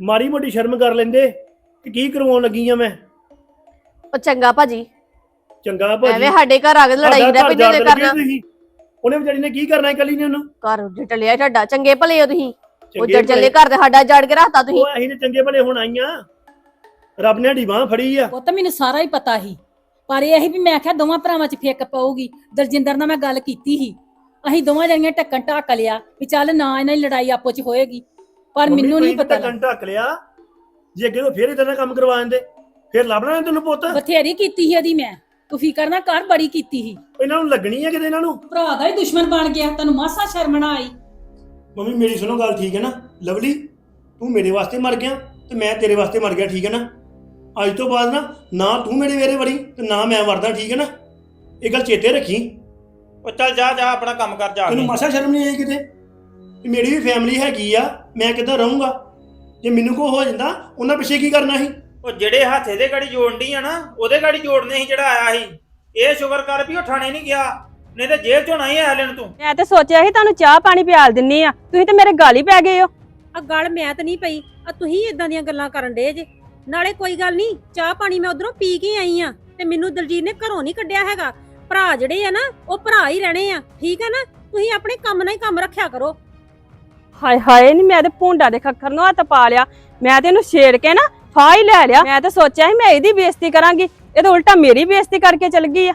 ਮਾੜੀ ਮੋਟੀ ਸ਼ਰਮ ਕਰ ਲੈਂਦੇ ਕਿ ਕੀ ਕਰਵਾਉਣ ਲੱਗੀ ਆ ਮੈਂ? ਉਹ ਚੰਗਾ ਭਾਜੀ। ਚੰਗਾ ਭਾਜੀ। ਐਵੇਂ ਸਾਡੇ ਘਰ ਆ ਕੇ ਲੜਾਈ ਘਰ ਪੈਂਦੇ ਜਾਣ ਕਰਨਾ। ਉਹਨੇ ਵਿਚਾਰੀ ਨੇ ਕੀ ਕਰਨਾ ਇਕੱਲੀ ਨੇ ਉਹਨੂੰ? ਘਰ ਉੱਜੜ ਚੱਲਿਆ ਤੁਹਾਡਾ ਚੰਗੇ ਭਲੇ ਹੋ ਤੁਸੀਂ। ਉੱਜੜ ਚੱਲੇ ਘਰ ਤੇ ਸਾਡਾ ਜੜ ਕੇ ਰੱਖਤਾ ਤੁਸੀਂ। ਉਹ ਅਸੀਂ ਤੇ ਚੰਗੇ ਭਲੇ ਹੁਣ ਆਈਆਂ। ਰੱਬ ਨੇ ਢੀ ਬਾਂਹ ਫੜੀ ਆ। ਉਹ ਤਾਂ ਮੈਨੂੰ ਸਾਰਾ ਹੀ ਪਤਾ ਸੀ। ਪਰ ਇਹ ਸੀ ਵੀ ਮੈਂ ਆਖਿਆ ਦੋਵਾਂ ਭਰਾਵਾਂ 'ਚ ਫੇਕ ਪਊਗੀ। ਦਰਜਿੰਦਰ ਨਾਲ ਮੈਂ ਗੱਲ ਕੀਤੀ ਸੀ। ਅਸੀਂ ਦੋਵਾਂ ਜਣੀਆਂ ਟੱਕਣ ਟੱਕ ਲਿਆ ਵੀ ਚੱਲ ਨਾ ਇਹਨਾਂ ਦੀ ਲੜਾਈ ਆਪੋ 'ਚ ਹੋਏਗੀ। ਪਰ ਮੈਨੂੰ ਨਹੀਂ ਪਤਾ ਘੰਟਾ ਢੱਕ ਲਿਆ ਜੇ ਅੱਗੇ ਤੋਂ ਫੇਰ ਇਦਾਂ ਦਾ ਕੰਮ ਕਰਵਾ ਦਿੰਦੇ ਫੇਰ ਲੱਭਣਾ ਤੈਨੂੰ ਪੁੱਤ। ਬਥੇਰੀ ਕੀਤੀ ਸੀ ਇਹਦੀ ਮੈਂ। ਤੂੰ ਫਿਕਰ ਨਾ ਕਰ ਬੜੀ ਕੀਤੀ ਸੀ। ਇਹਨਾਂ ਨੂੰ ਲੱਗਣੀ ਆ ਕਿਤੇ ਇਹਨਾਂ ਨੂੰ? ਭਰਾ ਦਾ ਹੀ ਦੁਸ਼ਮਣ ਬਣ ਗਿਆ ਤੈਨੂੰ ਮਾਸਾ ਸ਼ਰਮ ਨਾ ਆਈ। ਮੰਮੀ ਮੇਰੀ ਸੁਣੋ ਗੱਲ ਠੀਕ ਹੈ ਨਾ ਲਵਲੀ ਤੂੰ ਮੇਰੇ ਵਾਸਤੇ ਮਰ ਗਿਆ ਤੇ ਮੈਂ ਤੇਰੇ ਵਾਸਤੇ ਮਰ ਗਿਆ ਠੀਕ ਹੈ ਨਾ? ਅੱਜ ਤੋਂ ਬਾਅਦ ਨਾ ਨਾ ਤੂੰ ਮੇਰੇ ਵੇਰੇ ਵੜੀ ਤੇ ਨਾ ਮੈਂ ਵਰਦਾ ਠੀਕ ਹੈ ਨਾ? ਇਹ ਗੱਲ ਚੇਤੇ ਰੱਖੀ। ਉਹ ਚੱਲ ਜਾ ਜਾ ਆਪਣਾ ਕੰਮ ਕਰ ਜਾ ਤੈਨੂੰ। ਮਾਸਾ ਸ਼ਰਮ ਨਹੀਂ ਆਈ ਕਿਤੇ? ਵੀ ਮੇਰੀ ਵੀ ਫੈਮਿਲੀ ਹੈਗੀ ਆ ਮੈਂ ਕਿੱਦਾਂ ਰਹੂੰਗਾ? ਜੇ ਮੈਨੂੰ ਕੋ ਹੋ ਜਾਂਦਾ ਉਹਨਾਂ ਪਿੱਛੇ ਕੀ ਕਰਨਾ ਸੀ? ਉਹ ਜਿਹੜੇ ਹੱਥ ਇਹਦੇ ਗਾੜੀ ਜੋੜਨੀ ਆ ਨਾ ਉਹਦੇ ਗਾੜੀ ਜੋੜਨੇ ਸੀ ਜਿਹੜਾ ਆਇਆ ਸੀ। ਇਹ ਸ਼ੁਕਰ ਕਰ ਵੀ ਉਹ ਥਾਣੇ ਨਹੀਂ ਗਿਆ ਨਹੀਂ ਤੇ ਜੇਲ੍ਹ ਚੋਂ ਨਹੀਂ ਆਇਆ ਲੈਣ ਤੂੰ। ਮੈਂ ਤੇ ਸੋਚਿਆ ਸੀ ਤੁਹਾਨੂੰ ਚਾਹ ਪਾਣੀ ਪਿਆਲ ਦਿੰਨੀ ਆ ਤੁਸੀਂ ਤੇ ਮੇਰੇ ਗਾਲ ਹੀ ਪੈ ਗਏ ਹੋ। ਆ ਗੱਲ ਮੈਂ ਤਾਂ ਨਹੀਂ ਪਈ ਆ ਤੁਸੀਂ ਇਦਾਂ ਦੀਆਂ ਗੱਲਾਂ ਕਰਨ ਡੇ ਜੇ। ਨਾਲੇ ਕੋਈ ਗੱਲ ਨਹੀਂ ਚਾਹ ਪਾਣੀ ਮੈਂ ਉਧਰੋਂ ਪੀ ਕੇ ਆਈ ਆ ਤੇ ਮੈਨੂੰ ਦਲਜੀਤ ਨੇ ਘਰੋਂ ਨਹੀਂ ਕੱਢਿਆ ਹੈਗਾ। ਭਰਾ ਜਿਹੜੇ ਆ ਨਾ ਉਹ ਭਰਾ ਹੀ ਰਹਿਣੇ ਆ ਠੀਕ ਆ ਨਾ? ਤੁਸੀਂ ਆਪਣੇ ਕੰਮ ਨਾਲ ਹੀ ਕੰਮ ਰੱਖਿਆ ਕਰੋ। ਹਾਏ ਹਾਏ ਨਹੀਂ ਮੈਂ ਤੇ ਭੁੰਡਾ ਦੇ ਖੱਖਰ ਨੂੰ ਹੱਥ ਪਾ ਲਿਆ। ਮੈਂ ਤੇ ਇਹਨੂੰ ਛੇੜ ਕੇ ਨਾ ਫਾਹ ਹੀ ਲੈ ਲਿਆ। ਮੈਂ ਤੇ ਸੋਚਿਆ ਸੀ ਮੈਂ ਇਹਦੀ ਬੇਇੱਜ਼ਤੀ ਕਰਾਂਗੀ। ਇਹ ਤਾਂ ਉਲਟਾ ਮੇਰੀ ਬੇਇੱਜ਼ਤੀ ਕਰਕੇ ਚਲ ਗਈ ਆ।